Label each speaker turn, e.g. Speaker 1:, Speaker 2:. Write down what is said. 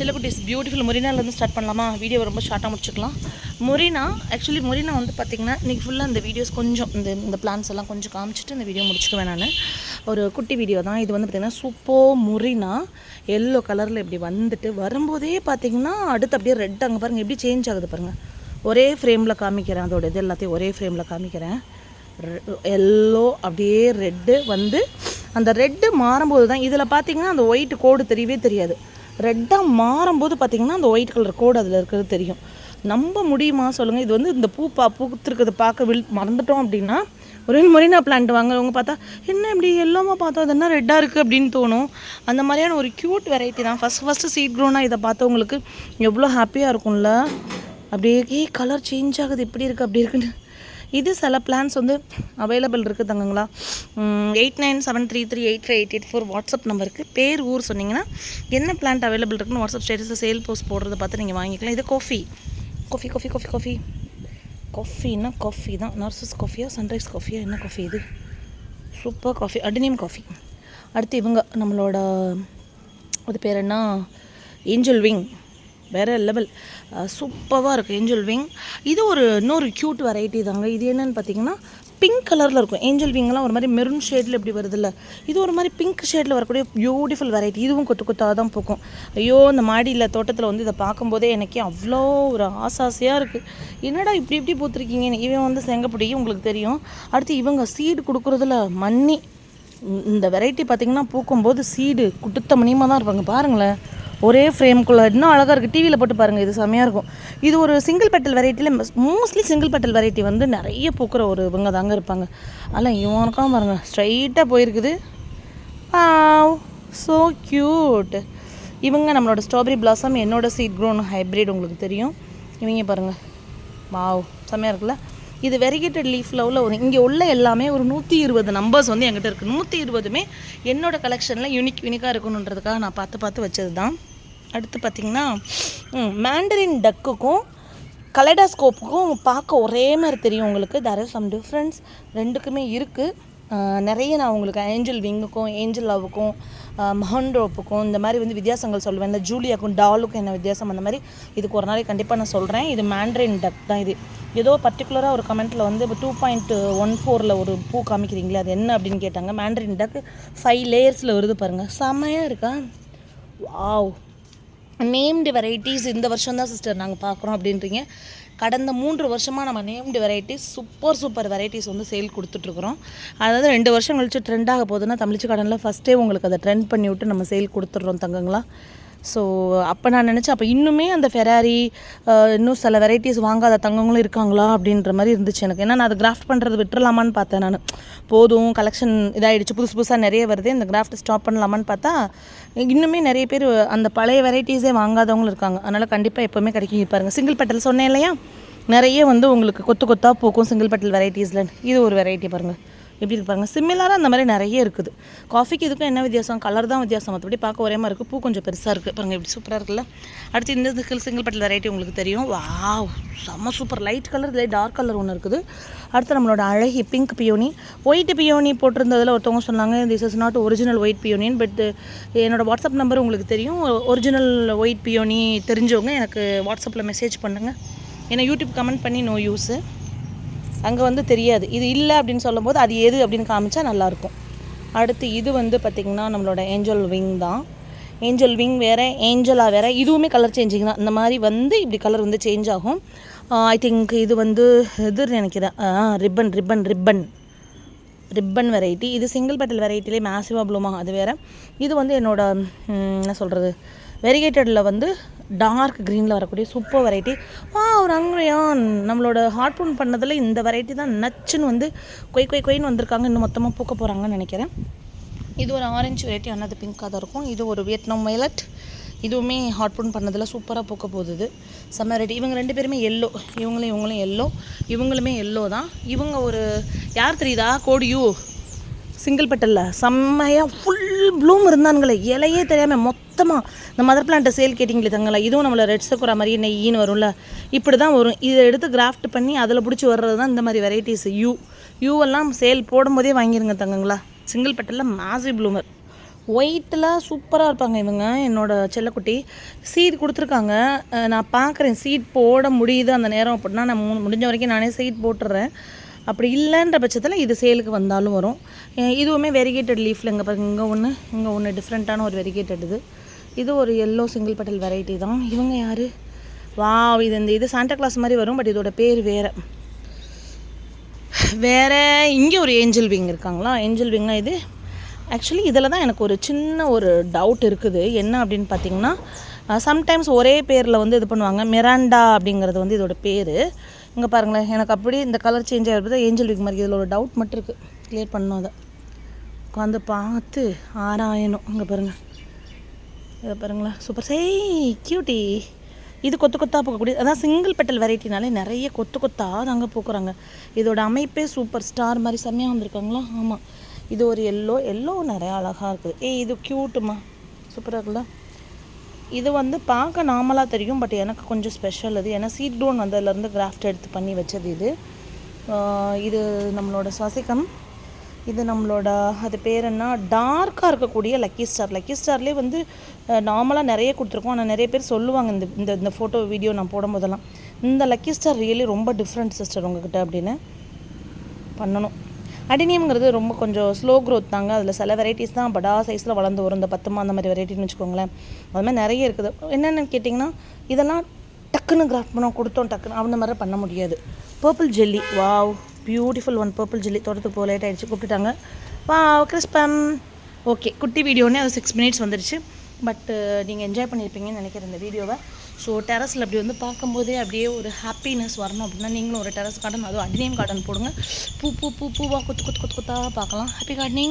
Speaker 1: சில்லக்குட்டிஸ் beautiful மொரினாலேருந்து start பண்ணலாமா? Video ரொம்ப ஷார்ட்டாக முடிச்சுக்கலாம். முரினா ஆக்சுவலி மொரினா வந்து பார்த்திங்கன்னா இன்றைக்கி ஃபுல்லாக இந்த வீடியோஸ் கொஞ்சம் இந்த இந்த பிளான்ஸ் எல்லாம் கொஞ்சம் காமிச்சிட்டு இந்த வீடியோ முடிச்சுக்குவேன் நான். ஒரு குட்டி வீடியோ தான். இது வந்து பார்த்திங்கன்னா சூப்போ முரினா எல்லோ கலரில் இப்படி வந்துட்டு வரும்போதே பார்த்திங்கன்னா அடுத்து அப்படியே ரெட் அங்கே பாருங்கள் எப்படி சேஞ்ச் ஆகுது பாருங்கள் ஒரே ஃப்ரேமில் காமிக்கிறேன். அதோட இது எல்லாத்தையும் ஒரே ஃப்ரேமில் காமிக்கிறேன். எல்லோ அப்படியே ரெட்டு வந்து அந்த ரெட்டு மாறும்போது தான் இதில் பார்த்திங்கன்னா அந்த ஒயிட் கோடு தெரியவே தெரியாது. ரெட்டாக மாறும்போது பார்த்தீங்கன்னா அந்த ஒயிட் கலர் கோடு அதில் இருக்கிறது தெரியும். நம்ப முடியுமா சொல்லுங்கள் இது வந்து இந்த பூ பா பூத்துருக்கிறத பார்க்க வில் மறந்துட்டோம் அப்படின்னா ஒரே மொரினா பிளான்ட் வாங்குறவங்க பார்த்தா என்ன இப்படி எல்லாமே பார்த்தோம்? அது என்ன ரெட்டாக இருக்குது அப்படின்னு தோணும். அந்த மாதிரியான ஒரு க்யூட் வெரைட்டி தான். ஃபஸ்ட் ஃபஸ்ட்டு சீட் க்ரோனாக இதை பார்த்தவங்களுக்கு எவ்வளோ ஹாப்பியாக இருக்கும்ல. அப்படியே கலர் சேஞ்ச் ஆகுது. இப்படி இருக்குது அப்படி இருக்குன்னு. இது சில பிளான்ஸ் வந்து அவைலபிள் இருக்குது தங்கங்களா. Eight nine seven three three eight five eight eight four WhatsApp நம்பருக்கு பேர் ஊர் சொன்னீங்கன்னா என்ன பிளான்ட் அவைலபிள் இருக்குன்னு வாட்ஸ்அப் ஸ்டேட்டஸில் சேல் போஸ்ட் போடுறத பார்த்து நீங்கள் வாங்கிக்கலாம். இது coffee coffee coffee coffee coffee காஃபின்னா coffee தான். நர்சஸ் காஃபியா சன்ரைஸ் காஃபியா என்ன காஃபி இது? சூப்பர் காஃபி அடினியம் காஃபி அடுத்து இவங்க நம்மளோட அது பேர் என்ன? ஏஞ்சல் விங் வேறு லெவல் சூப்பராக இருக்குது ஏஞ்சல் விங் இது ஒரு இன்னொரு க்யூட் வெரைட்டி தாங்க. இது என்னென்னு பார்த்தீங்கன்னா பிங்க் கலரில் இருக்கும். ஏஞ்சல் விங்கெலாம் ஒரு மாதிரி மெரூன் ஷேடில் இப்படி வருதுல்ல. இது ஒரு மாதிரி பிங்க் ஷேடில் வரக்கூடிய பியூட்டிஃபுல் வெரைட்டி இதுவும் கொத்து கொத்தாக தான் பூக்கும். ஐயோ இந்த மாடியில் தோட்டத்தில் வந்து இதை பார்க்கும்போதே எனக்கே அவ்வளோ ஒரு ஆசாசையாக இருக்குது என்னடா இப்படி இப்படி பூத்துருக்கீங்க? இவன் வந்து செங்கப்படி உங்களுக்கு தெரியும். அடுத்து இவங்க சீடு கொடுக்குறதுல மண்ணி இந்த வெரைட்டி பார்த்திங்கன்னா பூக்கும்போது சீடு குட்டுத்த மணியமாக தான் இருப்பாங்க. பாருங்களேன். ஒரே ஃப்ரேம்குள்ளே இன்னும் அழகாக இருக்குது டிவியில் போட்டு பாருங்கள் இது செம்மையாக இருக்கும். இது ஒரு சிங்கிள் பெட்டல் வெரைட்டியில் மோஸ்ட்லி சிங்கிள் பெட்டல் வெரைட்டி வந்து நிறைய பூக்கிற ஒரு இவங்க தாங்க இருப்பாங்க. அதில் இவனுக்காக பாருங்கள் ஸ்ட்ரைட்டாக போயிருக்குது. ஸோ க்யூட் இவங்க நம்மளோட ஸ்ட்ராபெரி பிளாசம் என்னோட சீட் க்ரோன் ஹைப்ரிட் உங்களுக்கு தெரியும். இவங்க பாருங்கள் வாவ் செம்மையாக இருக்குல்ல? இது வெரிகேட்டட் லீஃபில் உள்ள ஒரு இங்கே உள்ள எல்லாமே ஒரு நூற்றி இருபது நம்பர்ஸ் வந்து என்கிட்ட இருக்குது நூற்றி இருபதுமே என்னோட கலெக்ஷனில் யூனிக் யூனிக்காக இருக்கணுன்றதுக்காக நான் பார்த்து பார்த்து வச்சது தான் அடுத்து பார்த்திங்கன்னா மேண்டரின் டக்குக்கும் கலைடாஸ்கோப்புக்கும் பார்க்க ஒரே மாதிரி தெரியும் உங்களுக்கு. தர் இஸ் சம் டிஃப்ரென்ஸ் ரெண்டுக்குமே இருக்குது நிறைய நான் உங்களுக்கு ஏஞ்சல் விங்குக்கும் ஏஞ்சல் லவ்வுக்கும் மஹண்டோப்புக்கும் இந்த மாதிரி வந்து வித்தியாசங்கள் சொல்லுவேன். இந்த ஜூலியாக்கும் டாலுக்கும் என்ன வித்தியாசம் அந்த மாதிரி இதுக்கு ஒரு நாளைக்கு கண்டிப்பாக நான் சொல்கிறேன் இது மேண்ட்ரின் டக் தான் இது. ஏதோ பர்டிகுலராக ஒரு கமெண்ட்டில் வந்து இப்போ டூ பாயிண்ட் ஒன் ஃபோரில் ஒரு பூ காமிக்கிறீங்களே அது என்ன அப்படின்னு கேட்டாங்க. மேண்ட்ரின் டக் ஃபைவ் லேயர்ஸில் வருது பாருங்கள் செம்மையாக இருக்கா? வாவ் நேம்டு வெரைட்டிஸ் இந்த வருஷம் தான் சிஸ்டர் நாங்கள் பார்க்குறோம் அப்படின்றீங்க. கடந்த மூன்று வருஷமாக நம்ம named varieties super super varieties வந்து சேல் கொடுத்துட்ருக்குறோம். அதாவது ரெண்டு வருஷம் கழிச்சு ட்ரெண்ட் ஆக போகுதுன்னா தமிழ்ச்சி கடனில் ஃபஸ்ட்டே உங்களுக்கு அதை ட்ரெண்ட் பண்ணி விட்டு நம்ம சேல் கொடுத்துட்றோம் தங்கங்களா. ஸோ அப்போ நான் நினச்சேன் அப்போ இன்னுமே அந்த ஃபெராரி இன்னும் சில வெரைட்டிஸ் வாங்காத தங்கங்களும் இருக்காங்களா அப்படின்ற மாதிரி இருந்துச்சு எனக்கு. ஏன்னா நான் அதை கிராஃப்ட் பண்ணுறது விட்டுறலாமான்னு பார்த்தேன் நான். போதும் கலெக்ஷன் இதாகிடுச்சு புதுசு புதுசாக நிறைய வருது இந்த கிராஃப்ட் ஸ்டாப் பண்ணலாமான்னு பார்த்தா இன்னுமே நிறைய பேர் அந்த பழைய வெரைட்டிஸே வாங்காதவங்களும் இருக்காங்க. அதனால் கண்டிப்பாக எப்போவுமே கிடைக்கும். பாருங்கள் சிங்கிள் பட்டல் சொன்னேன் இல்லையா? நிறைய வந்து உங்களுக்கு கொத்து கொத்தாக பூக்கும் சிங்கிள் பட்டல் வெரைட்டிஸில் இது ஒரு வெரைட்டி பாருங்கள் எப்படி இருப்பாங்க சிமிலராக அந்த மாதிரி நிறைய இருக்குது. காஃபிக்கு இதுக்கும் என்ன வித்தியாசம்? கலர் தான் வித்தியாசம். மற்றபடி பார்க்க ஒரே மாதிரி இருக்குது பூ கொஞ்சம் பெருசாக இருக்குது பாருங்கள் இப்படி சூப்பராக இருக்குல்ல. அடுத்து இந்த சிங்கிள் சிங்கிள் பட்டில் வெரைட்டி உங்களுக்கு தெரியும். வா செம்ம சூப்பர் லைட் கலர் இதில் டார்க் கலர் ஒன்று இருக்குது. அடுத்து நம்மளோட அழகி பிங்க் பியோனி ஒயிட் பியோனி போட்டிருந்ததில் ஒருத்தவங்க சொன்னாங்க this is not original white பியோனின் but என்னோடய வாட்ஸ்அப் நம்பர் உங்களுக்கு தெரியும். ஒரிஜினல் ஒயிட் பியோனி தெரிஞ்சவங்க எனக்கு வாட்ஸ்அப்பில் மெசேஜ் பண்ணுங்கள் ஏன்னா யூடியூப் கமெண்ட் பண்ணி நோ யூஸு அங்கே வந்து தெரியாது. இது இல்லை அப்படின்னு சொல்லும்போது அது எது அப்படின்னு காமிச்சா நல்லாயிருக்கும். அடுத்து இது வந்து பார்த்திங்கன்னா நம்மளோட ஏஞ்சல் விங் தான். ஏஞ்சல் விங் வேறு ஏஞ்சலா வேறு இதுவுமே கலர் சேஞ்சிங் தான். இந்த மாதிரி வந்து இப்படி கலர் வந்து சேஞ்ச் ஆகும். ஐ திங்க் இது வந்து இது நினைக்கிறேன். Ribbon ribbon ribbon ribbon variety இது சிங்கிள் பெட்டல் வெரைட்டிலே மேசிவாக ப்ளூமா அது வேறு. இது வந்து என்னோட என்ன சொல்கிறது வெரிகேட்டடில் வந்து டார்க் க்ரீனில் வரக்கூடிய சூப்பர் வெரைட்டி வா ஒரு அங்கயான் நம்மளோட ஹாட் ப்ரூன் பண்ணதில் இந்த வெரைட்டி தான் நச்சுன்னு வந்து கொய் கொய் கொயின்னு வந்திருக்காங்க. இன்னும் மொத்தமாக பூக்க போகிறாங்கன்னு நினைக்கிறேன். இது ஒரு ஆரஞ்சு வெரைட்டி அன்னது பிங்காக தான் இருக்கும். இது ஒரு வியட்நாம் மைலட் இதுவுமே ஹாட் பூன் பண்ணதில் சூப்பராக பூக்க போகுது. செம்ம வெரைட்டி இவங்க ரெண்டு பேருமே எல்லோ இவங்களும் இவங்களும் எல்லோ இவங்களுமே எல்லோ தான். இவங்க ஒரு யார் தெரியுதா? கோடியூ. சிங்கிள் பெட்டலில் செம்மையாக ஃபுல் ப்ளூம் இருந்தானுங்களே. இலையே தெரியாமல் மொத்தமாக இந்த மதர் பிளான்ட்டை சேல் கேட்டிங்களே தங்களா இதுவும் நம்மளை ரெட் சக்குரா மாதிரி நெய்யின்னு வரும்ல. இப்படி தான் வரும். இதை எடுத்து கிராஃப்ட் பண்ணி அதில் பிடிச்சி வர்றது தான் இந்த மாதிரி வெரைட்டிஸ் யூ யூவெல்லாம் சேல் போடும்போதே வாங்கிருங்க தங்கங்களா. சிங்கிள் பெட்டலில் மாசி ப்ளூமர் ஒயிட்டில் சூப்பராக இருப்பாங்க இவங்க என்னோட செல்லக்குட்டி. சீட் கொடுத்துருக்காங்க. நான் பார்க்குறேன் சீட் போட முடியுது அந்த நேரம் அப்படின்னா நான் மு- முடிஞ்ச வரைக்கும் நானே சீட் போட்டுடுறேன் அப்படி இல்லைன்ற பட்சத்தில் இது சேலுக்கு வந்தாலும் வரும். இதுவுமே வெரிகேட்டட் லீஃபில் இங்கே பாருங்க. இங்கே ஒன்று இங்கே ஒன்று டிஃப்ரெண்ட்டான ஒரு வெரிகேட்டட் இது. இது ஒரு எல்லோ சிங்கிள் பட்டல் வெரைட்டி தான். இவங்க யார்? வாவ் இது இந்த இது சாண்டா கிளாஸ் மாதிரி வரும் பட் இதோட பேர் வேறு. வேறு இங்கே ஒரு ஏஞ்சல் விங் இருக்காங்களா? ஏஞ்சல் விங்னா இது. ஆக்சுவலி இதில் தான் எனக்கு ஒரு சின்ன ஒரு டவுட் இருக்குது. என்ன அப்படின்னு பார்த்தீங்கன்னா சம்டைம்ஸ் ஒரே பேரில் வந்து இது பண்ணுவாங்க. மிராண்டா அப்படிங்கிறது வந்து இதோட பேர். இங்கே பாருங்களேன் எனக்கு அப்படி இந்த கலர் சேஞ்ச் ஆகிறது ஏஞ்சல் விங் மாதிரி. இதில் ஒரு டவுட் மட்டும் இருக்குது கிளியர் பண்ணணும் அதை. உட்காந்து பார்த்து ஆராயணும். இங்கே பாருங்கள் இதை பாருங்களா சூப்பர் சே கியூட்டி இது கொத்து கொத்தாக பூக்கக்கூடிய அதான் சிங்கிள் பெட்டல் வெரைட்டினாலே நிறைய கொத்து கொத்தாக தாங்க பூக்குறாங்க. இதோட அமைப்பே சூப்பர் ஸ்டார் மாதிரி செம்மையாக வந்திருக்காங்களா? ஆமாம் இது ஒரு எல்லோ எல்லோ நிறையா அழகாக இருக்குது. ஏய் இது க்யூட்டுமா சூப்பராக இருக்குல்ல? இது வந்து பார்க்க நார்மலாக தெரியும் பட் எனக்கு கொஞ்சம் ஸ்பெஷல் அது. ஏன்னா சீட் டோன் வந்து அதிலேருந்து கிராஃப்ட் எடுத்து பண்ணி வச்சது இது. இது நம்மளோட சசிகம். இது நம்மளோட அது பேர் என்ன? டார்க்காக இருக்கக்கூடிய லக்கி ஸ்டார் லக்கி ஸ்டார்லேயே வந்து நார்மலாக நிறைய கொடுத்துருக்கோம். ஆனால் நிறைய பேர் சொல்லுவாங்க இந்த இந்த இந்த ஃபோட்டோ வீடியோ நான் போடும்போதெல்லாம் இந்த லக்கி ஸ்டார் ரியலி ரொம்ப டிஃப்ரெண்ட் சிஸ்டர் உங்ககிட்ட அப்படின்னு பண்ணணும். அடினியம்ங்கிறது ரொம்ப கொஞ்சம் ஸ்லோ க்ரோத் தாங்க. அதில் சில வெரைட்டிஸ் தான் படா சைஸில் வளர்ந்து வரும். இந்த பத்துமா அந்த மாதிரி வெரைட்டின்னு வச்சுக்கோங்களேன். அது மாதிரி நிறைய இருக்குது. என்னென்னு கேட்டிங்கன்னா இதெல்லாம் டக்குன்னு கிராஃப்ட் பண்ணோம் கொடுத்தோம் டக்குன்னு. அந்த மாதிரி பண்ண முடியாது. Purple jelly wow beautiful one purple jelly தோட்டத்துக்கு போக லேட் ஆகிடுச்சு கூப்பிட்டுட்டாங்க. வாவ் கிறிஸ்பம் ஓகே குட்டி வீடியோன்னே அது சிக்ஸ் மினிட்ஸ் வந்துருச்சு. பட்டு நீங்கள் என்ஜாய் பண்ணியிருப்பீங்கன்னு நினைக்கிறேன் இந்த வீடியோவை. ஸோ டெரஸில் அப்படி வந்து பார்க்கும்போதே அப்படியே ஒரு ஹாப்பினஸ் வரணும் அப்படின்னா நீங்களும் ஒரு டெரஸ் கார்டன் அதுவும் அட்னியம் கார்டன் போடுங்க. பூ பூ பூ பூவாக கொத்து கொத்து கொத்து கொத்தாக பார்க்கலாம். Happy gardening